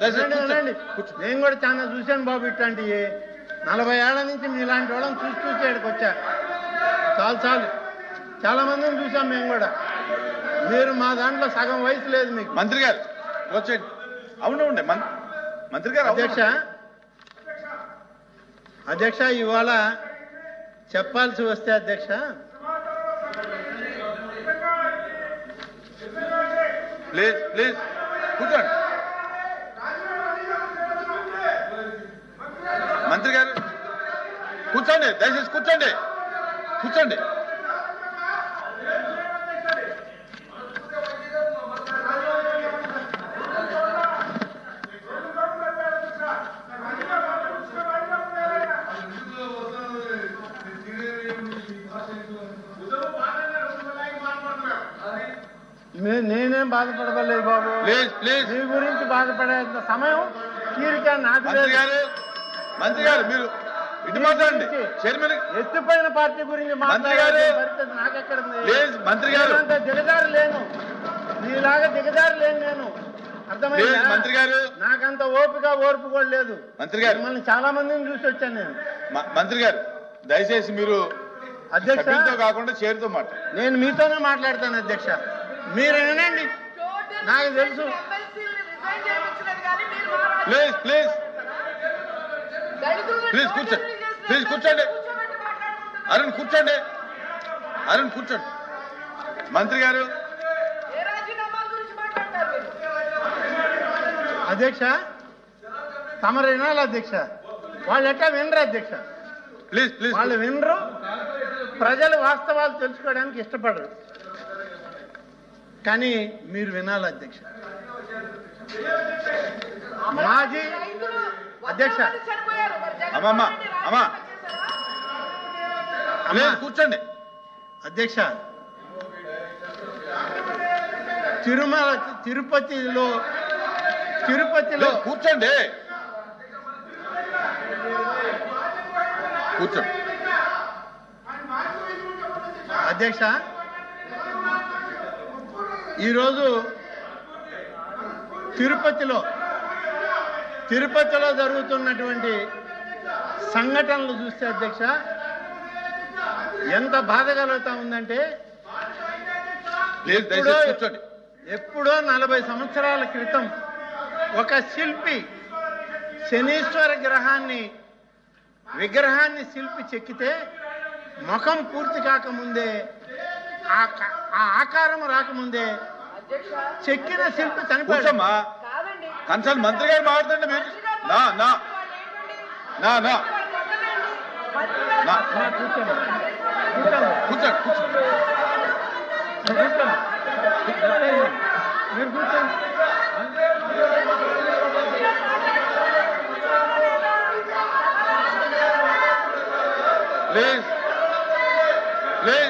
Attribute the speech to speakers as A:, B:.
A: నేను కూడా చాలా చూశాను బాబు ఇట్లాంటివి నలభై ఏళ్ళ నుంచి మీలాంటి వాళ్ళని చూసి చూసి ఇక్కడికి వచ్చా చాలు చాలు. చాలా మందిని చూసాం మేము కూడా. మీరు మా దాంట్లో సగం వయసు లేదు మీకు.
B: మంత్రి గారు వచ్చేయండి అవునండి మంత్రి గారు.
A: అధ్యక్ష అధ్యక్ష ఇవాళ చెప్పాల్సి వస్తే అధ్యక్ష.
B: Please please. కూర్చోండి. మంత్రి గారు కూర్చోండి దయచేసి కూర్చోండి. కూర్చోండి.
A: నేనేం బాధపడలేదు బాబు.
B: Please please.
A: మీ గురించి బాధపడేంత సమయం తీరిక నాకు
B: మంత్రి గారు మీరు ఇటు మాట్లాడండి. చైర్మన్
A: ఎత్తిపోయిన పార్టీ గురించి
B: మంత్రి గారు. మంత్రి గారు.
A: దిగజారు లేను. నీలాగా దిగజారు లేను నేను. అర్థమైందా?
B: మంత్రి గారు.
A: నాకంత ఓపిక ఓర్పు కూడా లేదు.
B: మంత్రి గారు.
A: మిమ్మల్ని చాలా మందిని చూసి వచ్చాను నేను.
B: మ- మంత్రి గారు దయచేసి మీరు
A: అధ్యక్ష.
B: సభ్యులతో కాకుండా చేరుతో మాట్లాడండి.
A: నేను మీతోనే మాట్లాడతాను అధ్యక్ష. మీరు వినండి. నాకు తెలుసు.
B: ప్లీజ్ ప్లీజ్ ప్లీజ్ కూర్చోండి. ప్లీజ్ కూర్చోండి. అరుణ్ కూర్చోండి. అరుణ్ కూర్చోండి. మంత్రి గారు.
A: అధ్యక్ష తమరు వినాలి అధ్యక్ష. వాళ్ళు ఎట్టా వినరు అధ్యక్ష?
B: ప్లీజ్ ప్లీజ్
A: వాళ్ళు వినరు ప్రజలు వాస్తవాలు తెలుసుకోవడానికి ఇష్టపడరు. కానీ మీరు వినాలి అధ్యక్ష. మాజీ అధ్యక్ష.
B: అమ్మమ్మ, అమ్మ. కూర్చోండి.
A: అధ్యక్ష తిరుమల తిరుపతిలో తిరుపతిలో.
B: కూర్చోండి. కూర్చోండి
A: అధ్యక్ష ఈరోజు తిరుపతిలో తిరుపతిలో జరుగుతున్నటువంటి సంఘటనలు చూస్తే అధ్యక్ష ఎంత బాధ కలుగుతా ఉందంటే
B: ప్లీజ్ దయచేసి కూర్చోండి.
A: ఎప్పుడో నలభై సంవత్సరాల క్రితం ఒక శిల్పి శనీశ్వర గ్రహాన్ని విగ్రహాన్ని శిల్పి చెక్కితే ముఖం పూర్తి కాకముందే ఆ ఆకారం రాకముందే చెక్కిన శిల్పి చనిపోయాడు.
B: మంత్రి గారు మాట్లాడండి మీరు నా నా నా నా.
A: కూర్చోండి కూర్చోండి మీరు కూర్చోండి
B: ప్లీజ్ ప్లీజ్.